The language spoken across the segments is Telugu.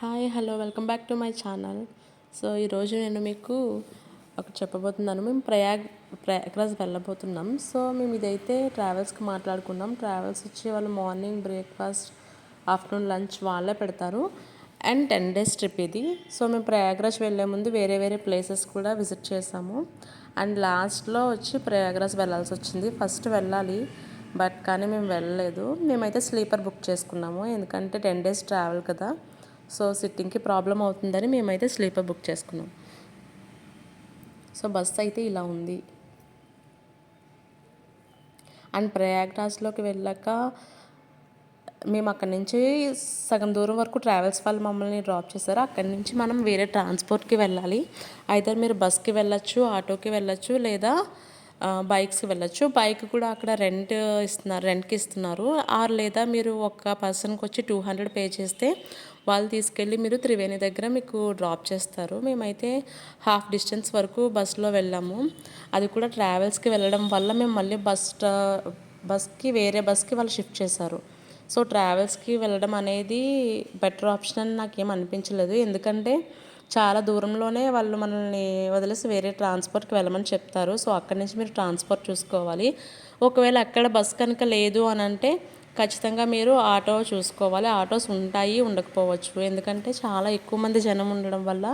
Hi hello welcome back to my channel. So ఈరోజు నేను మీకు ఒకటి చెప్పబోతున్నాను. మేము ప్రయాగ్ ప్రయాగ్రాజ్ వెళ్ళబోతున్నాం. సో మేము ఇదైతే ట్రావెల్స్కి మాట్లాడుకున్నాం. ట్రావెల్స్ వచ్చి వాళ్ళు మార్నింగ్ బ్రేక్ఫాస్ట్ ఆఫ్టర్నూన్ లంచ్ వాళ్ళే పెడతారు. అండ్ టెన్ డేస్ ట్రిప్ ఇది. సో మేము ప్రయాగ్రాజ్ వెళ్ళే ముందు వేరే వేరే ప్లేసెస్ కూడా విజిట్ చేసాము. అండ్ లాస్ట్లో వచ్చి ప్రయాగ్రాజ్ వెళ్ళాల్సి వచ్చింది. ఫస్ట్ వెళ్ళాలి బట్ కానీ మేము వెళ్ళలేదు. మేమైతే స్లీపర్ బుక్ చేసుకున్నాము. ఎందుకంటే టెన్ డేస్ ట్రావెల్ కదా. సో సిట్టింగ్కి ప్రాబ్లం అవుతుందని మేమైతే స్లీపర్ బుక్ చేసుకున్నాం. సో బస్ అయితే ఇలా ఉంది. అండ్ ప్రయాగ్రాజ్లోకి వెళ్ళాక మేము అక్కడి నుంచి సగం దూరం వరకు ట్రావెల్స్ వాళ్ళు మమ్మల్ని డ్రాప్ చేశారు. అక్కడి నుంచి మనం వేరే ట్రాన్స్పోర్ట్కి వెళ్ళాలి. అయితే మీరు బస్కి వెళ్ళచ్చు ఆటోకి వెళ్ళచ్చు లేదా బైక్స్కి వెళ్ళచ్చు. బైక్ కూడా అక్కడ రెంట్ ఇస్తున్నారు రెంట్కి ఇస్తున్నారు. ఆర్ లేదా మీరు ఒక పర్సన్కి వచ్చి టూ హండ్రెడ్ పే చేస్తే వాళ్ళు తీసుకెళ్ళి మీరు త్రివేణి దగ్గర మీకు డ్రాప్ చేస్తారు. మేమైతే హాఫ్ డిస్టెన్స్ వరకు బస్సులో వెళ్ళాము. అది కూడా ట్రావెల్స్కి వెళ్ళడం వల్ల మేము మళ్ళీ బస్ బస్కి వేరే బస్కి వాళ్ళు షిఫ్ట్ చేశారు. సో ట్రావెల్స్కి వెళ్ళడం అనేది బెటర్ ఆప్షన్ అని నాకేం అనిపించలేదు. ఎందుకంటే చాలా దూరంలోనే వాళ్ళు మనల్ని వదిలేసి వేరే ట్రాన్స్పోర్ట్కి వెళ్ళమని చెప్తారు. సో అక్కడి నుంచి మీరు ట్రాన్స్పోర్ట్ చూసుకోవాలి. ఒకవేళ అక్కడ బస్ కనుక లేదు అని అంటే ఖచ్చితంగా మీరు ఆటో చూసుకోవాలి. ఆటోస్ ఉంటాయి ఉండకపోవచ్చు. ఎందుకంటే చాలా ఎక్కువ మంది జనం ఉండడం వల్ల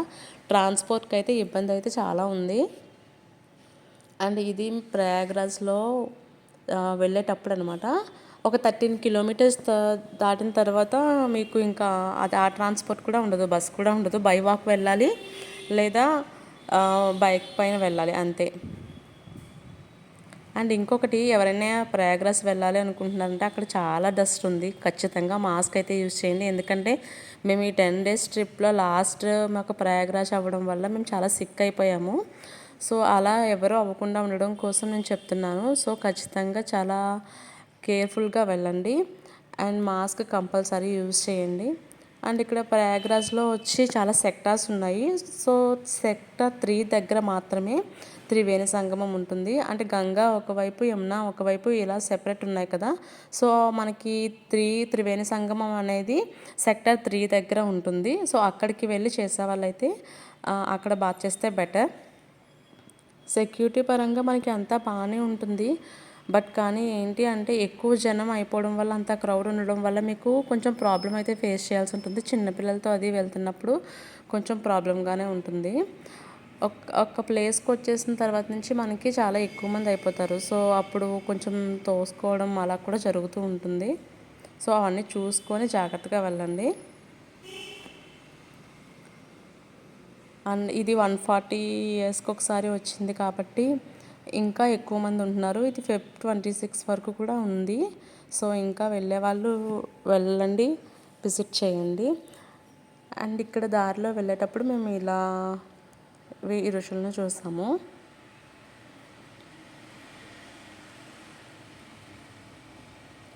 ట్రాన్స్పోర్ట్కి అయితే ఇబ్బంది అయితే చాలా ఉంది. అండ్ ఇది ప్రయాగ్రాజ్లో వెళ్ళేటప్పుడు అనమాట ఒక థర్టీన్ కిలోమీటర్స్ దాటిన తర్వాత మీకు ఇంకా అది ఆ ట్రాన్స్పోర్ట్ కూడా ఉండదు బస్ కూడా ఉండదు. బై వాక్ వెళ్ళాలి లేదా బైక్ పైన వెళ్ళాలి అంతే. అండ్ ఇంకొకటి ఎవరైనా ప్రయాగ్రాస్ వెళ్ళాలి అనుకుంటున్నారంటే అక్కడ చాలా డస్ట్ ఉంది. ఖచ్చితంగా మాస్క్ అయితే యూజ్ చేయండి. ఎందుకంటే మేము ఈ టెన్ డేస్ ట్రిప్లో లాస్ట్ మాకు ప్రయాగ్రాజ్ అవ్వడం వల్ల మేము చాలా సిక్ అయిపోయాము. సో అలా ఎవరు అవ్వకుండా ఉండడం కోసం నేను చెప్తున్నాను. సో ఖచ్చితంగా చాలా కేర్ఫుల్గా వెళ్ళండి. అండ్ మాస్క్ కంపల్సరీ యూజ్ చేయండి. అండ్ ఇక్కడ ప్రయాగ్రాజ్లో వచ్చి చాలా సెక్టార్స్ ఉన్నాయి. సో సెక్టర్ త్రీ దగ్గర మాత్రమే త్రివేణి సంగమం ఉంటుంది. అంటే గంగా ఒకవైపు యమున ఒకవైపు ఇలా సెపరేట్ ఉన్నాయి కదా. సో మనకి త్రీ త్రివేణి సంగమం అనేది సెక్టర్ త్రీ దగ్గర ఉంటుంది. సో అక్కడికి వెళ్ళి చేసే వాళ్ళైతే అక్కడ బాగా చేస్తే బెటర్. సెక్యూరిటీ పరంగా మనకి అంతా బాగానే ఉంటుంది. బట్ కానీ ఏంటి అంటే ఎక్కువ జనం అయిపోవడం వల్ల అంత క్రౌడ్ ఉండడం వల్ల మీకు కొంచెం ప్రాబ్లం అయితే ఫేస్ చేయాల్సి ఉంటుంది. చిన్నపిల్లలతో అది వెళ్తున్నప్పుడు కొంచెం ప్రాబ్లంగానే ఉంటుంది. ఒక ప్లేస్కి వచ్చేసిన తర్వాత నుంచి మనకి చాలా ఎక్కువ మంది అయిపోతారు. సో అప్పుడు కొంచెం తోసుకోవడం అలా కూడా జరుగుతూ ఉంటుంది. సో అవన్నీ చూసుకొని జాగ్రత్తగా వెళ్ళండి. అండ్ ఇది వన్ ఫార్టీ ఇయర్స్కి ఒకసారి వచ్చింది కాబట్టి ఇంకా ఎక్కువ మంది ఉంటున్నారు. ఇది ఫిబ్ ట్వంటీ సిక్స్ వరకు కూడా ఉంది. సో ఇంకా వెళ్ళే వాళ్ళు వెళ్ళండి విజిట్ చేయండి. అండ్ ఇక్కడ దారిలో వెళ్ళేటప్పుడు మేము ఇలా ఈ ఋషులను చూసాము.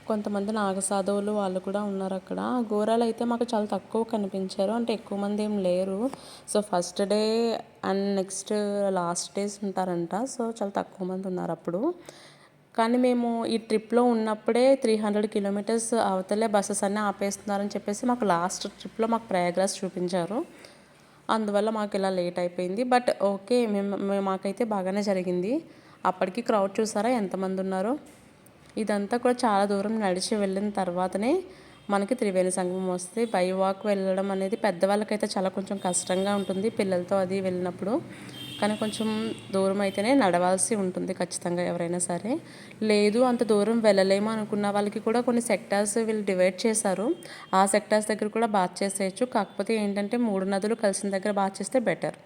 కొంతమంది నాగసాధువులు వాళ్ళు కూడా ఉన్నారు అక్కడ. ఘోరాలు అయితే మాకు చాలా తక్కువ కనిపించారు. అంటే ఎక్కువ మంది ఏం లేరు. So first day and next last days ఉంటారంట. సో చాలా తక్కువ మంది ఉన్నారు అప్పుడు. కానీ మేము ఈ ట్రిప్లో ఉన్నప్పుడే త్రీ హండ్రెడ్ కిలోమీటర్స్ అవతలే బస్సెస్ అన్నీ ఆపేస్తున్నారని చెప్పేసి మాకు లాస్ట్ ట్రిప్లో మాకు ప్రయాగ్రాస్ చూపించారు. అందువల్ల మాకు ఇలా లేట్ అయిపోయింది. బట్ ఓకే మేము మాకైతే బాగానే జరిగింది. అప్పటికి క్రౌడ్ చూసారా? ఎంతమంది ఉన్నారో? ఇదంతా కూడా చాలా దూరం నడిచి వెళ్ళిన తర్వాతనే మనకి త్రివేణి సంగమం వస్తే బై వాక్ వెళ్ళడం అనేది పెద్దవాళ్ళకైతే చాలా కొంచెం కష్టంగా ఉంటుంది పిల్లలతో అది వెళ్ళినప్పుడు. కానీ కొంచెం దూరం అయితేనే నడవాల్సి ఉంటుంది ఖచ్చితంగా ఎవరైనా సరే. లేదు అంత దూరం వెళ్ళలేము అనుకున్న వాళ్ళకి కూడా కొన్ని సెక్టార్స్ వీళ్ళు డివైడ్ చేశారు. ఆ సెక్టార్స్ దగ్గర కూడా బాత్ చేసేయచ్చు. కాకపోతే ఏంటంటే మూడు నదులు కలిసిన దగ్గర బాత్ చేస్తే బెటర్.